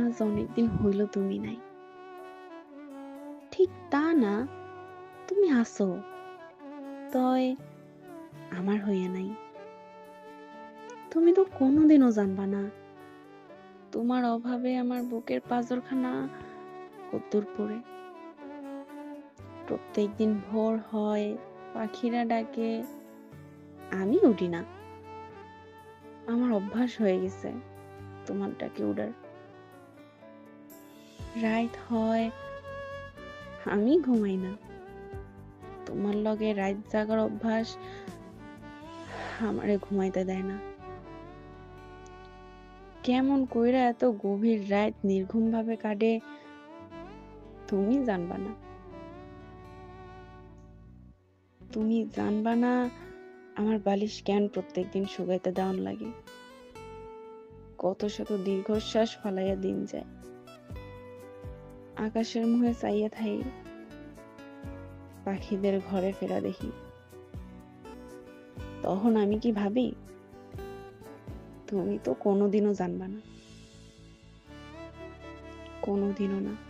আজ অনেকদিন হইল তুমি নাই। ঠিক তা না, তুমি আসো তয় আমার হইয়া নাই। তুমি তো কোনোদিনও জানবা না, তোমার অভাবে আমার বুকের পাজরখানা কদ্দুর পড়ে। প্রত্যেকদিন ভোর হয়, পাখিরা ডাকে, আমি উঠি না। আমার অভ্যাস হয়ে গেছে তোমার ডাকে উড়ার। রাত হয়। আমি ঘুমাই না। তোমার লগে রাত জাগার অভ্যাস আমারে ঘুমাইতে দেয় না। কেমন কইরা এত গভীর রাত নির্ঘুম ভাবে কাটে, তুমি জানবা না। তুমি জানবা না আমার বালিশ কেন প্রত্যেকদিন শুকাইতে দেওয়ান লাগে। কত শত দীর্ঘশ্বাস ফালাইয়া দিন যায়। আকাশের মুহে চাইয়া থাই, পাখিদের ঘরে ফেরা দেখি। তখন আমি কি ভাবি, তুমি তো কোনোদিনও জানবা না। কোনোদিনও না।